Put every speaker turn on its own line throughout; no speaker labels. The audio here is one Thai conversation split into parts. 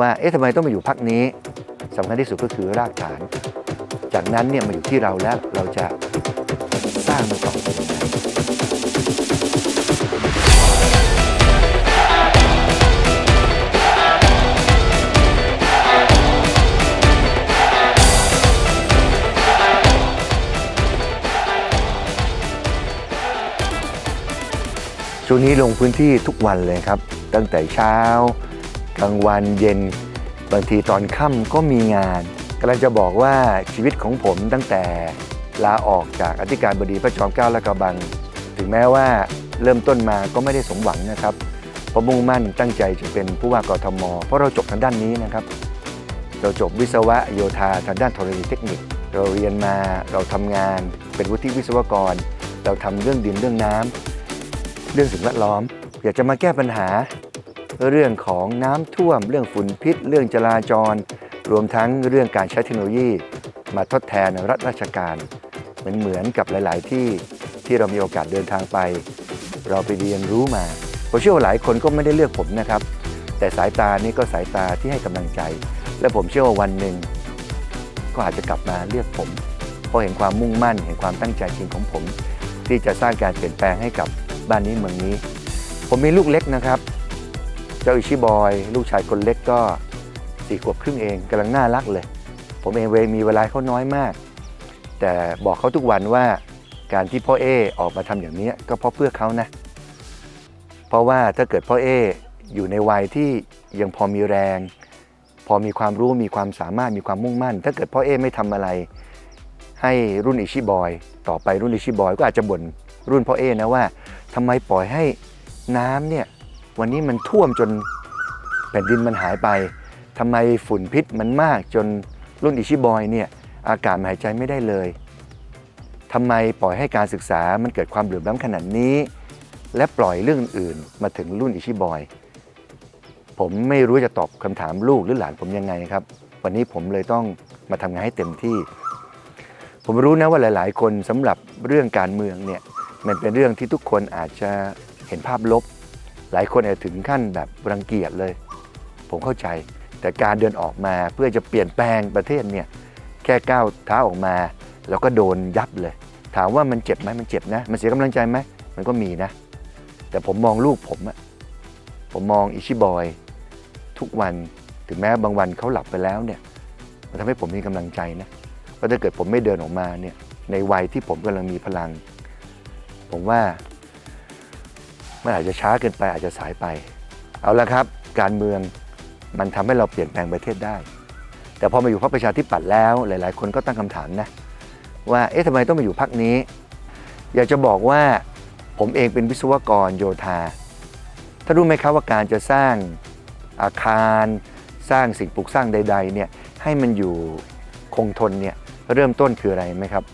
ว่าเอ๊ะทำไมต้องมาอยู่พักนี้สำคัญที่สุดก็คือรากฐาน จากนั้นเนี่ยมาอยู่ที่เราแล้วเราจะสร้างมันต่อไปยังไงช่วงนี้ลงพื้นที่ทุกวันเลยครับ ตั้งแต่เช้า กลางวันเย็น บางทีตอนค่ำก็มีงานกำลังจะบอกว่าชีวิตของผมตั้งแต่ลาออกจากอธิการบดีพระจอมเกล้าและกระบัง ถึงแม้ว่าเริ่มต้นมาก็ไม่ได้สมหวังนะครับเพราะมุ่งมั่นตั้งใจจะเป็นผู้ว่ากทม เพราะเราจบทางด้านนี้นะครับ เราจบวิศวะโยธาทางด้านธรณีเทคนิค เราเรียนมาเราทำงาน เป็นวุฒิวิศวกร เราทำเรื่องดินเรื่องน้ำเรื่องสิ่งแวดล้อม อยากจะมาแก้ปัญหา เรื่องของน้ำท่วม เรื่องฝุ่นพิษ เรื่องจราจร รวมทั้งเรื่องการใช้เทคโนโลยี มาทดแทนรัฐราชการเหมือนเหมือนกับหลาย ๆ ที่ที่เรามีโอกาสเดินทางไป เราไปเรียนรู้มาผมเชื่อว่าหลายคนก็ไม่ได้เลือกผมนะครับ แต่สายตานี้ก็สายตาที่ให้กำลังใจ และผมเชื่อว่าวันหนึ่งก็อาจจะกลับมาเลือกผมเพราะเห็นความมุ่งมั่น เห็นความตั้งใจจริงของผม ที่จะสร้างการเปลี่ยนแปลงให้กับบ้านนี้เมืองนี้ ผมมีลูกเล็กนะครับ เจ้าอิชิบอย ลูกชายคนเล็กก็สี่ขวบครึ่งเองกำลังน่ารักเลย ผมเองเวมีเวลาเขาน้อยมาก แต่บอกเขาทุกวันว่าการที่พ่อเอออกมาทำอย่างนี้ก็เพราะเพื่อเขานะ เพราะว่าถ้าเกิดพ่อเออยู่ในวัยที่ยังพอมีแรง พอมีความรู้มีความสามารถมีความมุ่งมั่น ถ้าเกิดพ่อเอไม่ทำอะไร ให้รุ่นอิชิบอยต่อไปรุ่นอิชิบอยก็อาจจะบ่นรุ่นพ่อเอนะว่าทำไมปล่อยให้น้ำเนี่ย วันนี้มันท่วมจนแผ่นดินมันหายไปทำไมฝุ่นพิษมันมากจนรุ่นอิชิบอยเนี่ยอากาศหายใจไม่ได้เลยทำไมปล่อยให้การศึกษามันเกิดความเหลื่อมล้ำขนาดนี้ และปล่อยเรื่องอื่นมาถึงรุ่นอิชิบอย ผมไม่รู้จะตอบคำถามลูกหรือหลานผมยังไงครับ วันนี้ผมเลยต้องมาทำงานให้เต็มที่ ผมรู้นะว่าหลาย ๆ คนสำหรับเรื่องการเมืองเนี่ยมันเป็นเรื่องที่ทุกคนอาจจะเห็นภาพลบ หลายคนอาจจะถึงขั้นแบบรังเกียจเลย ผมเข้าใจ แต่การเดินออกมาเพื่อจะเปลี่ยนแปลงประเทศเนี่ยแค่ก้าวเท้าออกมาแล้วก็โดนยับเลย ถามว่ามันเจ็บไหมมันเจ็บนะ มันเสียกำลังใจไหมมันก็มีนะ แต่ผมมองลูกผมอะผมมองอิชิบอยทุกวันถึงแม้บางวันเขาหลับไปแล้วเนี่ยมันทำให้ผมมีกำลังใจนะว่าถ้าเกิดผมไม่เดินออกมาเนี่ยในวัยที่ผมกำลังมีพลัง ผมว่า มันอาจจะช้าเกินไปอาจจะสายไป เอาละครับ การเมืองมันทำให้เราเปลี่ยนแปลงประเทศได้ แต่พอมาอยู่พรรคประชาธิปัตย์แล้วหลาย ๆ คนก็ตั้งคำถามนะว่าเอ๊ะทำไมต้องมาอยู่พรรคนี้ อยากจะบอกว่าผมเองเป็นวิศวกรโยธาถ้ารู้ไหมครับว่าการจะสร้างอาคารสร้างสิ่งปลูกสร้างใด ๆ เนี่ยให้มันอยู่คงทนเนี่ยเริ่มต้นคืออะไรไหมครับ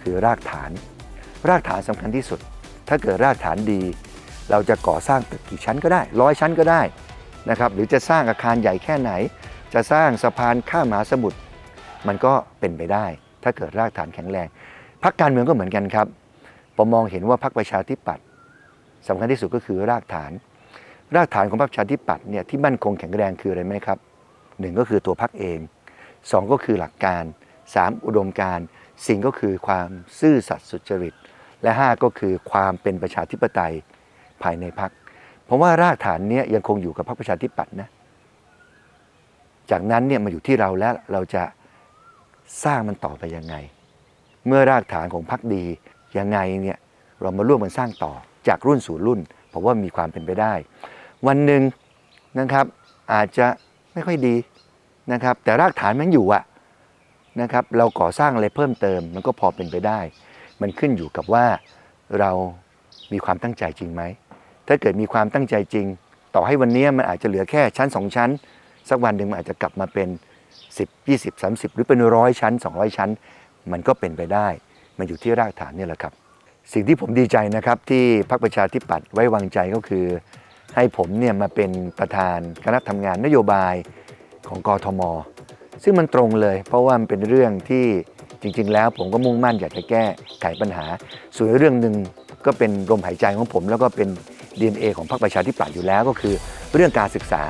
คือรากฐาน รากฐานสำคัญที่สุด ถ้าเกิดรากฐานดี เราจะก่อสร้างตึกกี่ชั้นก็ได้ร้อยชั้นก็ได้นะครับหรือจะสร้างอาคารใหญ่แค่ไหน จะสร้างสะพานข้ามมหาสมุทรมันก็เป็นไปได้ ถ้าเกิดรากฐานแข็งแรงพักการเมืองก็เหมือนกันครับผมมองเห็นว่าพรรคประชาธิปัตย์สำคัญที่สุดก็คือรากฐาน รากฐานของพรรคประชาธิปัตย์เนี่ยที่มั่นคงแข็งแรงคืออะไรไหมครับหนึ่งก็คือตัวพรรคเองสองก็คือหลักการสามอุดมการสิ่งก็คือความซื่อสัตย์สุจริต และห้าก็คือความเป็นประชาธิปไตย ภายในพรรคเพราะว่ารากฐานเนี้ยังคงอยู่กับพรรคประชาธิปัตย์นะ จากนั้นเนี่ยมาอยู่ที่เราแล้วเราจะสร้างมันต่อไปยังไง เมื่อรากฐานของพรรคดียังไงเนี่ยเรามาร่วมกันสร้างต่อจากรุ่นสู่รุ่นผมว่ามีความเป็นไปได้ วันหนึ่งนะครับอาจจะไม่ค่อยดีนะครับ แต่รากฐานมันอยู่อะนะครับเราก่อสร้างอะไรเพิ่มเติม มันก็พอเป็นไปได้ มันขึ้นอยู่กับว่าเรามีความตั้งใจจริงไหม ถ้าเกิดมีความตั้งใจจริง ต่อให้วันนี้มันอาจจะเหลือแค่ชั้น 2 ชั้น สักวันหนึ่งมันอาจจะกลับมาเป็น 10 20 30 หรือเป็นร้อยชั้น 200 ชั้น มันก็เป็นไปได้ มันอยู่ที่รากฐานนี่แหละครับ สิ่งที่ผมดีใจนะครับที่พรรคประชาธิปัตย์ไว้วางใจก็คือ ให้ผมเนี่ยมาเป็นประธานคณะทำงานนโยบายของกทม ซึ่งมันตรงเลย เพราะว่ามันเป็นเรื่องที่จริง ๆ แล้วผมก็มุ่งมั่นอยากจะแก้ไขปัญหา ส่วนเรื่องหนึ่งก็เป็นลมหายใจของผมแล้วก็เป็น DNA ของพรรคประชาธิปัตย์อยู่แล้วก็คือ เรื่องการศึกษา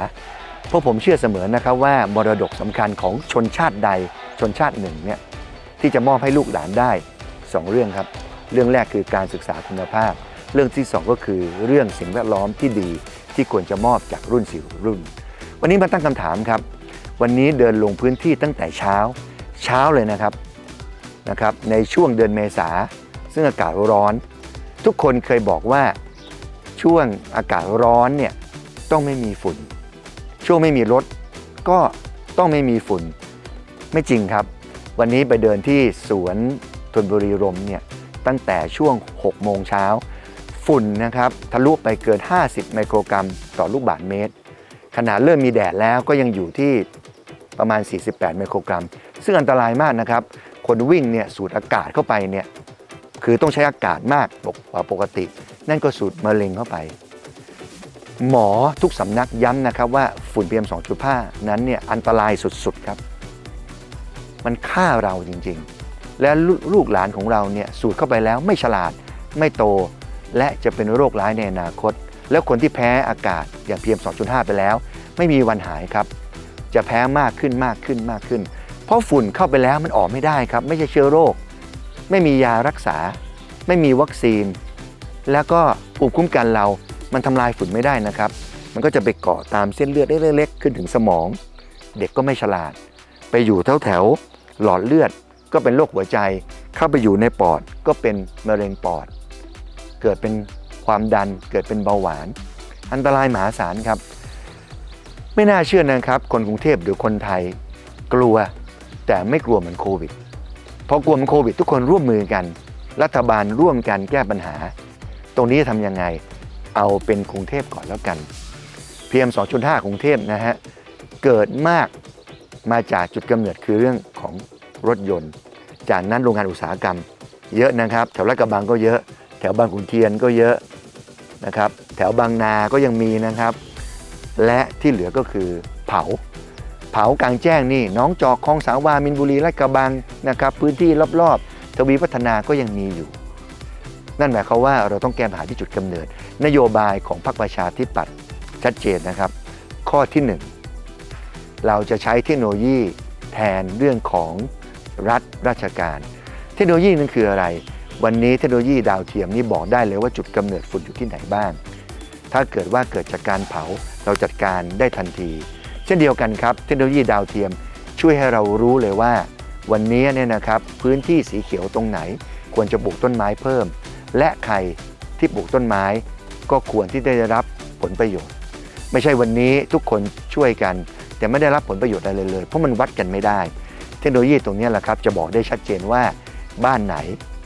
เพราะผมเชื่อเสมอนะครับว่ามรดกสำคัญของชนชาติใดชนชาติหนึ่งเนี่ยที่จะมอบให้ลูกหลานได้สองเรื่องครับ เรื่องแรกคือการศึกษาคุณภาพ เรื่องที่สองก็คือเรื่องสิ่งแวดล้อมที่ดีที่ควรจะมอบจากรุ่นสู่รุ่น วันนี้มาตั้งคำถามครับ วันนี้เดินลงพื้นที่ตั้งแต่เช้าเช้าเลยนะครับนะครับ ในช่วงเดือนเมษาซึ่งอากาศร้อน ทุกคนเคยบอกว่า ช่วงอากาศร้อนเนี่ยต้องไม่มีฝุ่น ช่วงไม่มีรถก็ต้องไม่มีฝุ่น ไม่จริงครับ วันนี้ไปเดินที่สวนธนบุรีรมเนี่ยตั้งแต่ช่วง 6 โมงเช้า ฝุ่นนะครับทะลุไปเกิน 50 ไมโครกรัมต่อลูกบาศก์เมตร ขนาดเริ่มมีแดดแล้วก็ยังอยู่ที่ประมาณ 48 ไมโครกรัม ซึ่งอันตรายมากนะครับ คนวิ่งเนี่ยสูดอากาศเข้าไปเนี่ยคือต้องใช้อากาศมากกว่าปกติ นั่นก็สูดมะเร็งเข้าไป หมอทุกสำนักย้ำนะครับว่าฝุ่น PM 2.5 นั้นเนี่ยอันตรายสุดๆครับ มันฆ่าเราจริงๆ และลูลูกหลานของเราเนี่ยสูดเข้าไปแล้วไม่ฉลาดไม่โต และจะเป็นโรคร้ายในอนาคต แล้วคนที่แพ้อากาศอย่าง PM 2.5 ไปแล้ว ไม่มีวันหายครับ จะแพ้มากขึ้นมากขึ้นมากขึ้น เพราะฝุ่นเข้าไปแล้วมันออกไม่ได้ครับ ไม่ใช่เชื้อโรค ไม่มียารักษา ไม่มีวัคซีน แล้วก็ภูมิคุ้มกันเรา มันทำลายฝุ่นไม่ได้นะครับ มันก็จะไปเกาะตามเส้นเลือดเล็กๆขึ้นถึงสมอง เด็กก็ไม่ฉลาด ไปอยู่แถวแถวๆหลอดเลือดก็เป็นโรคหัวใจ เข้าไปอยู่ในปอดก็เป็นมะเร็งปอด เกิดเป็นความดันเกิดเป็นเบาหวาน อันตรายมหาศาลครับ ไม่น่าเชื่อนะครับ คนกรุงเทพหรือคนไทย กลัวแต่ไม่กลัวเหมือนโควิดพอกลัวเหมันโควิดทุกคนร่วมมือกัน รัฐบาลร่วมกันแก้ปัญหา ตรงนี้จะทำยังไง เอาเป็นกรุงเทพก่อนแล้วกัน PM 2.5 กรุงเทพนะฮะ เกิดมากมาจากจุดกำเนิดคือเรื่องของรถยนต์ จากนั้นโรงงานอุตสาหกรรม เยอะนะครับ แถวลาดกระบังก็เยอะ แถวบางขุนเทียนก็เยอะนะครับ แถวบางนาก็ยังมีนะครับ และที่เหลือก็คือเผา เผากลางแจ้งนี่น้องจอกคลองสาวามินบุรีลาดกระบังนะครับ พื้นที่รอบๆทวีพัฒนาก็ยังมีอยู่ นั่นหมายความว่าเราต้องแก้ปัญหาที่จุดกำเนิด นโยบายของพรรคประชาธิปัตย์ชัดเจนนะครับ ข้อที่ 1 เราจะใช้เทคโนโลยีแทนเรื่องของรัฐราชการ เทคโนโลยีนั้นคืออะไร วันนี้เทคโนโลยีดาวเทียมนี่บอกได้เลยว่าจุดกำเนิดฝุ่นอยู่ที่ไหนบ้าง ถ้าเกิดว่าเกิดจากการเผาเราจัดการได้ทันที เช่นเดียวกันครับเทคโนโลยีดาวเทียมช่วยให้เรารู้เลยว่า วันนี้เนี่ยนะครับพื้นที่สีเขียวตรงไหน ควรจะปลูกต้นไม้เพิ่ม และใครที่ปลูกต้นไม้ ก็ควรที่ได้รับผลประโยชน์ ไม่ใช่วันนี้ทุกคนช่วยกัน แต่ไม่ได้รับผลประโยชน์อะไรเลย เพราะมันวัดกันไม่ได้ เทคโนโลยีตรงนี้แหละครับ จะบอกได้ชัดเจนว่าบ้านไหน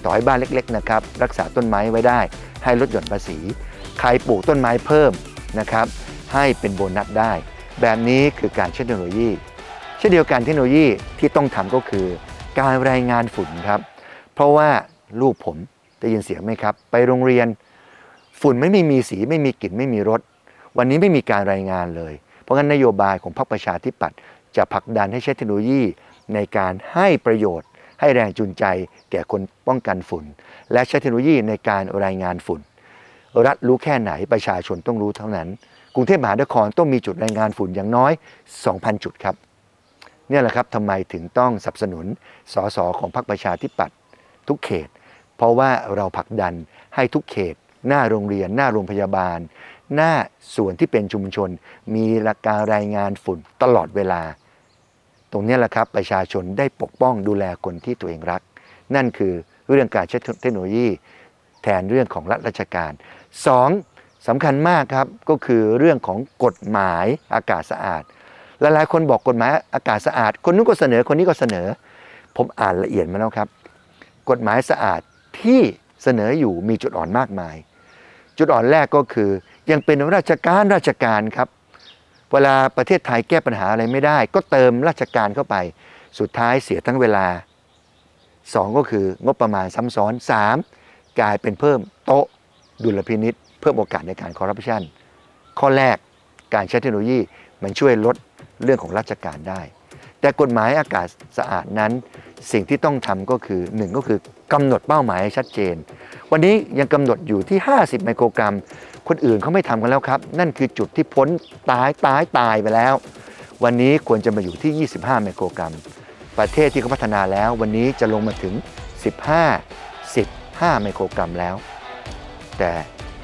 ต่อให้บ้านเล็กๆนะครับรักษาต้นไม้ไว้ได้ ให้ลดหย่อนภาษี ใครปลูกต้นไม้เพิ่มนะครับให้เป็นโบนัสได้ แบบนี้คือการใช้เทคโนโลยี เช่นเดียวกันเทคโนโลยีที่ต้องทำก็คือ การรายงานฝุ่นครับ เพราะว่าลูกผม ได้ยินเสียงไหมครับ ไปโรงเรียน ฝุ่นไม่มีมีสีไม่มีกลิ่นไม่มีรสวันนี้ไม่มีการรายงานเลย เพราะงั้นนโยบายของพรรคประชาธิปัตย์จะผลักดันให้ใช้เทคโนโลยีในการให้ประโยชน์ ให้แรงจูงใจ แก่คนป้องกันฝุ่น และใช้เทคโนโลยีในการรายงานฝุ่น รัฐรู้แค่ไหนประชาชนต้องรู้เท่านั้น กรุงเทพมหานครต้องมีจุดรายงานฝุ่นอย่างน้อย 2,000 จุดครับเนี่ยแหละครับทำไมถึงต้องสนับสนุนสสของพรรคประชาธิปัตย์ทุกเขต เพราะว่าเราผลักดันให้ทุกเขต หน้าโรงเรียน หน้าโรงพยาบาล หน้าส่วนที่เป็นชุมชน มีหลักการรายงานฝุ่นตลอดเวลา ตรงนี้แหละครับประชาชนได้ปกป้องดูแลคนที่ตัวเองรัก นั่นคือเรื่องการใช้เทคโนโลยี แทนเรื่องของรัฐราชการ 2. สำคัญมากครับก็คือเรื่องของกฎหมายอากาศสะอาดหลายๆคนบอกกฎหมายอากาศสะอาด คนนู้นก็เสนอคนนี้ก็เสนอ ผมอ่านละเอียดมาแล้วครับ กฎหมายสะอาด ที่เสนออยู่มีจุดอ่อนมากมาย จุดอ่อนแรกก็คือยังเป็นราชการราชการครับ เวลาประเทศไทยแก้ปัญหาอะไรไม่ได้ ก็เติมราชการเข้าไป สุดท้ายเสียทั้งเวลา 2 ก็คืองบประมาณซ้ำซ้อน 3 กลายเป็นเพิ่มโต๊ะดุลพินิษเพิ่มโอกาสในการคอร์รัปชันข้อแรกการใช้เทคโนโลยีมันช่วยลดเรื่องของราชการได้ แต่กฎหมายอากาศสะอาดนั้น สิ่งที่ต้องทำก็คือ 1 ก็คือ กำหนดเป้าหมายให้ชัดเจน วันนี้ยังกำหนดอยู่ที่ 50 ไมโครกรัม คนอื่นเขาไม่ทำกันแล้วครับ นั่นคือจุดที่พ้นตายตายตายไปแล้ว วันนี้ควรจะมาอยู่ที่ 25 ไมโครกรัม ประเทศที่เขาพัฒนาแล้ว วันนี้จะลงมาถึง 15 15 ไมโครกรัมแล้ว แต่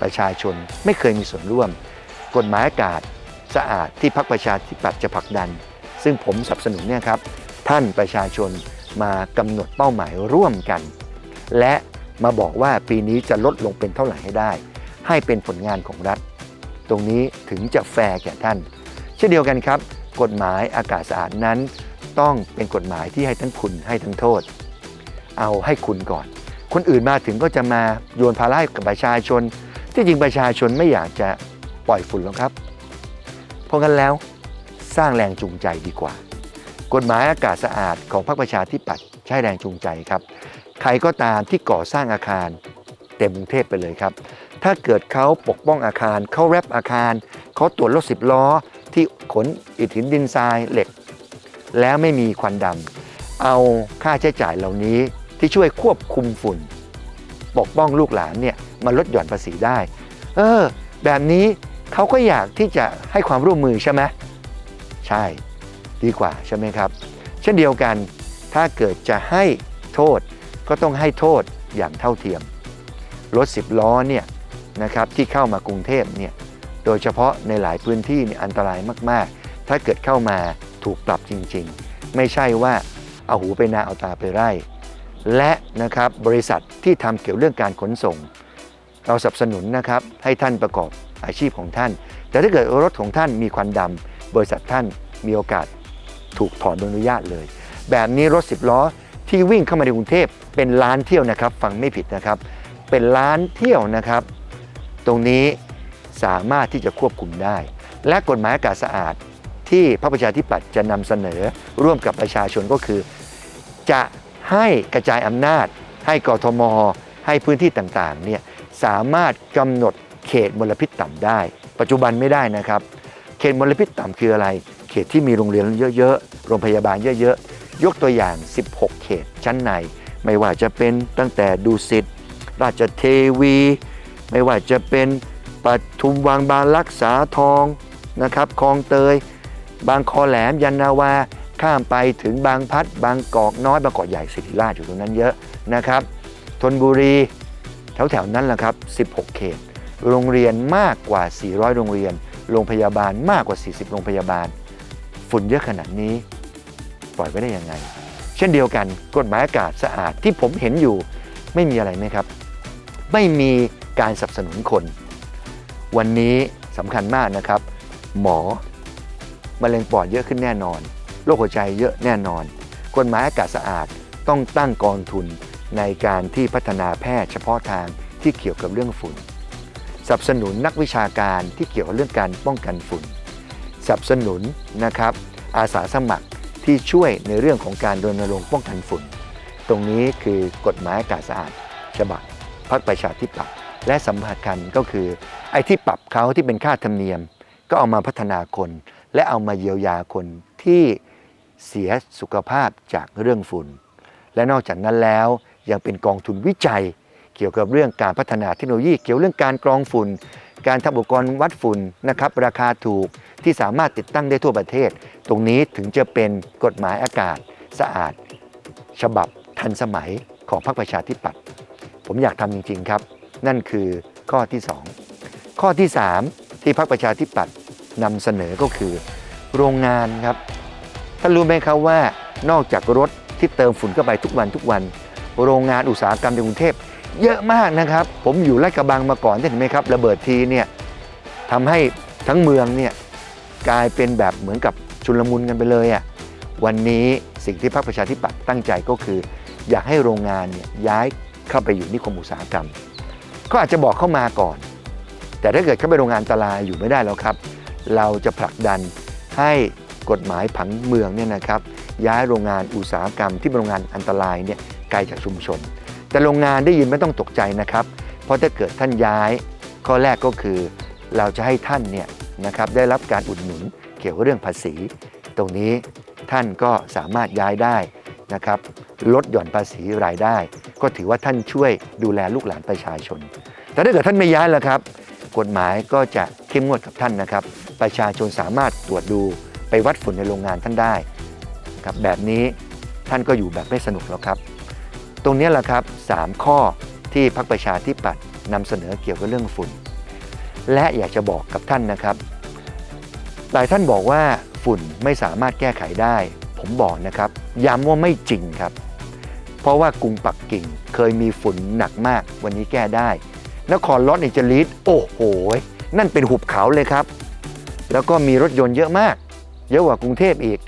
ประชาชนไม่เคยมีส่วนร่วม กฎหมายอากาศสะอาดที่พรรคประชาธิปัตย์จะผลักดัน ซึ่งผมสนับสนุนเนี่ยครับ ท่านประชาชนมากำหนดเป้าหมายร่วมกัน และมาบอกว่าปีนี้จะลดลงเป็นเท่าไหร่ให้ได้ ให้เป็นผลงานของรัฐ ตรงนี้ถึงจะแฟร์แก่ท่าน เช่นเดียวกันครับ กฎหมายอากาศสะอาดนั้น ต้องเป็นกฎหมายที่ให้ทั้งคุณให้ทั้งโทษ เอาให้คุณก่อน คนอื่นมาถึงก็จะมาโยนภาระให้กับประชาชน ที่จริงประชาชนไม่อยากจะปล่อยฝุ่นหรอกครับ เพราะงั้นแล้วสร้างแรงจูงใจดีกว่า กฎหมายอากาศสะอาดของพรรคประชาธิปัตย์ใช้แรงจูงใจครับ ใครก็ตามที่ก่อสร้างอาคารเต็มกรุงเทพไปเลยครับ ถ้าเกิดเขาปกป้องอาคารเขาแรปอาคาร เขาตรวจรถสิบล้อ ที่ขนอิฐหินดินทรายเหล็ก แล้วไม่มีควันดำเอาค่าใช้จ่ายเหล่านี้ที่ช่วยควบคุมฝุ่น ปกป้องลูกหลานเนี่ยมาลดหย่อนภาษีได้ เออ แบบนี้เขาก็อยากที่จะให้ความร่วมมือใช่ไหมใช่ดีกว่าใช่ไหมครับ เช่นเดียวกันถ้าเกิดจะให้โทษ ก็ต้องให้โทษอย่างเท่าเทียม รถ10ล้อเนี่ยนะครับที่เข้ามากรุงเทพเนี่ยโดยเฉพาะในหลายพื้นที่เนี่ยอันตรายมากๆ ถ้าเกิดเข้ามาถูกปรับจริงๆ ไม่ใช่ว่าเอาหูไปนาเอาตาไปไร่ และนะครับบริษัทที่ทำเกี่ยวเรื่องการขนส่ง เราสนับสนุนนะครับให้ท่านประกอบอาชีพของท่าน แต่ถ้าเกิดรถของท่านมีควันดำบริษัทท่านมีโอกาสถูกถอนใบอนุญาตเลย แบบนี้รถ10ล้อ ที่วิ่งเข้ามาในกรุงเทพเป็นล้านเที่ยวนะครับฟังไม่ผิดนะครับ เป็นล้านเที่ยวนะครับ ตรงนี้สามารถที่จะควบคุมได้ และกฎหมายอากาศสะอาดที่พระประชาธิปัตย์จะนำเสนอร่วมกับประชาชนก็คือ จะให้กระจายอำนาจ ให้กทม ให้พื้นที่ต่างๆเนี่ยสามารถกำหนดเขตมลพิษต่ำได้ ปัจจุบันไม่ได้นะครับ เขตมลพิษต่ำคืออะไร เขตที่มีโรงเรียนเยอะๆโรงพยาบาลเยอะๆ ยกตัวอย่าง 16 เขตชั้นใน ไม่ว่าจะเป็นตั้งแต่ดูสิตราชเทวี ไม่ว่าจะเป็นปทุมวังบางรักษาทองนะครับคลองเตย บางคอแหลมยันนาวา ข้ามไปถึงบางพัด บางกอกน้อยบางกอกใหญ่สิริราชอยู่ตรงนั้นเยอะนะครับธนบุรีแถวๆนั้นแหละครับ 16 เขต โรงเรียนมากกว่า 400 โรงเรียน โรงพยาบาลมากกว่า 40 โรงพยาบาล ฝุ่นเยอะขนาดนี้ ปล่อยไว้ได้ยังไง เช่นเดียวกันกฎหมายอากาศสะอาดที่ผมเห็นอยู่ไม่มีอะไรไหมครับ ไม่มีการสนับสนุนคน วันนี้สำคัญมากนะครับ หมอมะเร็งปอดเยอะขึ้นแน่นอนโรคหัวใจเยอะแน่นอนกฎหมายอากาศสะอาดต้องตั้งกองทุนในการที่พัฒนาแพทย์เฉพาะทางที่เกี่ยวกับเรื่องฝุ่นสนับสนุนนักวิชาการที่เกี่ยวกับเรื่องการป้องกันฝุ่นสนับสนุนนะครับอาสาสมัคร ที่ช่วยในเรื่องของการรณรงค์ป้องกันฝุ่น ตรงนี้คือกฎหมายอากาศสะอาดฉบับพรรคประชาธิปัตย์และสำคัญก็คือ ไอ้ที่ปรับเขาที่เป็นค่าธรรมเนียม ก็เอามาพัฒนาคน และเอามาเยียวยาคนที่เสียสุขภาพจากเรื่องฝุ่น และนอกจากนั้นแล้วยังเป็นกองทุนวิจัย เกี่ยวกับเรื่องการพัฒนาเทคโนโลยี เกี่ยวเรื่องการกรองฝุ่น การทำอุปกรณ์วัดฝุ่นนะครับราคาถูก ที่สามารถติดตั้งได้ทั่วประเทศ ตรงนี้ถึงจะเป็นกฎหมายอากาศสะอาด ฉบับทันสมัยของพรรคประชาธิปัตย์ผมอยากทำจริง ๆ ครับ นั่นคือข้อที่ 2 ข้อที่ 3 ที่พรรคประชาธิปัตย์นำเสนอก็คือ โรงงานครับท่านรู้ไหมครับว่านอกจากรถที่เติมฝุ่นเข้าไปทุกวันทุกวัน โรงงานอุตสาหกรรมในกรุงเทพเยอะมากนะครับ ผมอยู่ลาดกระบังมาก่อนได้เห็นไหมครับ ระเบิดทีเนี่ยทำให้ทั้งเมืองเนี่ย กลายเป็นแบบเหมือนกับชุลมุนกันไปเลยอะ่ะวันนี้สิ่งที่พรรคประชาธิปัตย์ตั้งใจก็คือ อยากให้โรงงานเนี่ยย้ายเข้าไปอยู่นิคมอุตสาหกรรมก็อาจจะบอกเข้ามาก่อน แต่ถ้าเกิดเข้าไปโรงงานตรายอยู่ไม่ได้แล้วครับ เราจะผลักดันให้กฎหมายผังเมืองเนี่ยนะครับย้ายโรงงานอุตสาหกรรมที่เป็นโรงงานอันตรายเนี่ยไกลจากชุมชน แต่โรงงานได้ยินไม่ต้องตกใจนะครับ เพราะถ้าเกิดท่านย้าย ข้อแรกก็คือเราจะให้ท่านเนี่ย นะครับได้รับการอุดหนุนเกี่ยวกับเรื่องภาษี ตรงนี้ท่านก็สามารถย้ายได้นะครับลดหย่อนภาษีรายได้ ก็ถือว่าท่านช่วยดูแลลูกหลานประชาชน แต่ถ้าเกิดท่านไม่ย้ายแล่ะครับ กฎหมายก็จะเข้มงวดกับท่านนะครับ ประชาชนสามารถตรวจดูไปวัดฝุ่นในโรงงานท่านได้ครับแบบนี้ท่านก็อยู่แบบไม่สนุกแล้วครับ ตรงนี้แหละครับ 3 ข้อที่พรรคประชาธิปัตย์นำเสนอเกี่ยวกับเรื่องฝุ่น และอยากจะบอกกับท่านนะครับ หลายท่านบอกว่าฝุ่นไม่สามารถแก้ไขได้ ผมบอกนะครับ ย้ำว่าไม่จริงครับ เพราะว่ากรุงปักกิ่งเคยมีฝุ่นหนักมาก วันนี้แก้ได้ นครลอสแอนเจลิสโอ้โห นั่นเป็นหุบเขาเลยครับ แล้วก็มีรถยนต์เยอะมาก เยอะกว่ากรุงเทพอีก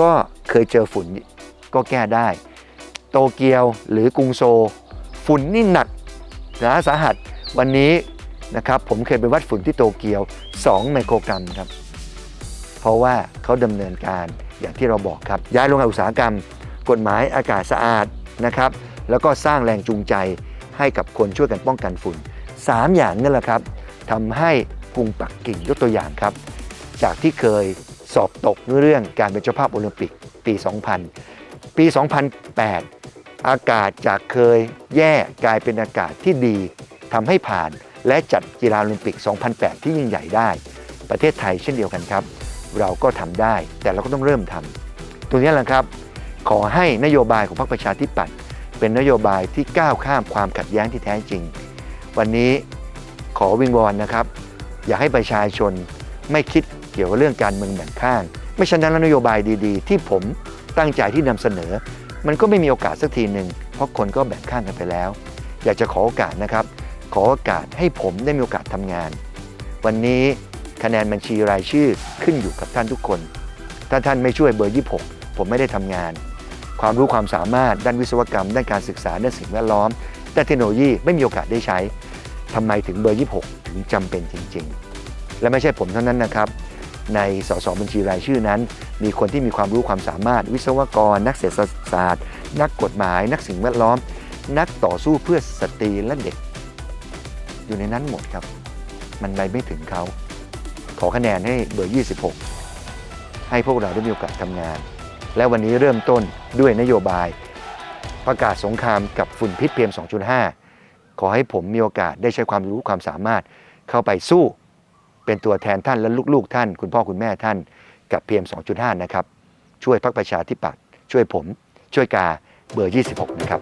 ก็เคยเจอฝุ่นก็แก้ได้ โตเกียวหรือกรุงโซลฝุ่นนี่หนักสาสาหัสวันนี้นะครับผมเคยไปวัดฝุ่นที่โตเกียว 2 ไมโครกรัมครับ เพราะว่าเขาดำเนินการอย่างที่เราบอกครับ ย้ายโรงงานอุตสาหกรรม กฎหมายอากาศสะอาดนะครับ แล้วก็สร้างแรงจูงใจให้กับคนช่วยกันป้องกันฝุ่น 3 อย่างนั่นแหละครับทำให้กรุงปักกิ่งยกตัวอย่างครับ จากที่เคยสอบตกเรื่องการเป็นเจ้าภาพโอลิมปิกปี 2000 ปี 2008 อากาศจากเคยแย่กลายเป็นอากาศที่ดีทำให้ผ่านและจัดกีฬาโอลิมปิก 2008 ที่ยิ่งใหญ่ได้ ประเทศไทยเช่นเดียวกันครับ เราก็ทำได้ แต่เราก็ต้องเริ่มทำตรงนี้แหละครับ ขอให้นโยบายของพรรคประชาธิปัตย์เป็นนโยบายที่ก้าวข้ามความขัดแย้งที่แท้จริง วันนี้ขอวิงวอนนะครับ อยากให้ประชาชนไม่คิดเกี่ยวกับเรื่องการเมืองแบ่งข้าง ไม่ฉะนั้นแล้วนโยบายดีๆ ที่ผมตั้งใจที่นำเสนอ มันก็ไม่มีโอกาสสักทีหนึ่งเพราะคนก็แบ่งข้างกันไปแล้ว อยากจะขอโอกาสนะครับ ขอโอกาสให้ผมได้มีโอกาสทำงาน วันนี้ คะแนนบัญชีรายชื่อขึ้นอยู่กับท่านทุกคน ถ้าท่านไม่ช่วยเบอร์ 26 ผมไม่ได้ทำงาน ความรู้ความสามารถด้านวิศวกรรม ด้านการศึกษาด้านสิ่งแวดล้อมด้านเทคโนโลยีไม่มีโอกาสได้ใช้ทำไมถึงเบอร์ 26 ถึงจำเป็นจริง ๆ และไม่ใช่ผมเท่านั้นนะครับ ในสสบัญชีรายชื่อนั้น มีคนที่มีความรู้ความสามารถ วิศวกร นักเศรษฐศาสตร์ นักกฎหมาย นักสิ่งแวดล้อม นักต่อสู้เพื่อสตรีและเด็ก อยู่ในนั้นหมดครับ มันไปไม่ถึงเขา ขอคะแนนให้เบอร์ 26 ให้พวกเราได้มีโอกาสทำงาน และวันนี้เริ่มต้นด้วยนโยบาย ประกาศสงครามกับฝุ่นพิษ PM 2.5 ขอให้ผมมีโอกาสได้ใช้ความรู้ความสามารถเข้าไปสู้เป็นตัวแทนท่านและลูกๆ ท่าน คุณพ่อคุณแม่ท่านกับ PM 2.5 นะครับ ช่วยพักประชาธิปัตย์ช่วยผม ช่วยกาเบอร์ 26 นะครับ